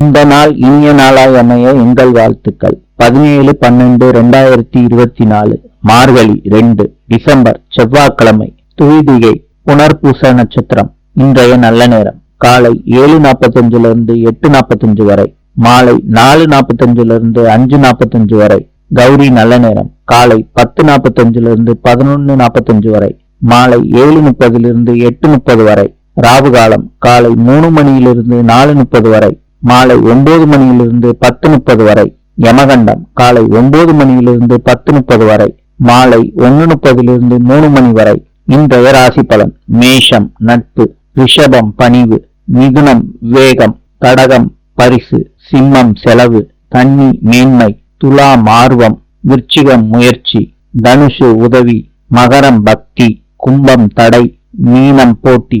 இந்த நாள் இனிய நாளாய் அமைய எங்கள் வாழ்த்துக்கள். பதினேழு பன்னெண்டு ரெண்டாயிரத்தி இருபத்தி நாலு மார்கழி ரெண்டு டிசம்பர் செவ்வாய்க்கிழமை துவிதிகை புனர்பூச நட்சத்திரம் இன்றைய நல்ல நேரம். காலை ஏழு நாற்பத்தஞ்சுல இருந்து எட்டு நாற்பத்தஞ்சு வரை மாலை நாலு நாற்பத்தஞ்சுல இருந்து அஞ்சு நாற்பத்தஞ்சு வரை கௌரி நல்ல நேரம். காலை பத்து நாற்பத்தஞ்சுல இருந்து பதினொன்னு நாற்பத்தஞ்சு வரை மாலை ஏழு முப்பதிலிருந்து எட்டு முப்பது வரை ராவு காலம் காலை மூணு மணியிலிருந்து நாலு முப்பது வரை மாலை ஒன்பது மணியிலிருந்து பத்து முப்பது வரை யமகண்டம். காலை ஒன்பது மணியிலிருந்து பத்து முப்பது வரை மாலை ஒன்னு முப்பதிலிருந்து மூணு மணி வரை இன்றைய ராசி பலன். மேஷம் நட்பு ரிஷபம் பணிவு மிதுனம் வேகம் கடகம் பரிசு சிம்மம் செலவு தண்ணி மேன்மை துலா ஆர்வம் விருச்சிகம் முயற்சி தனுஷு உதவி மகரம் பக்தி கும்பம் தடை மீனம் போட்டி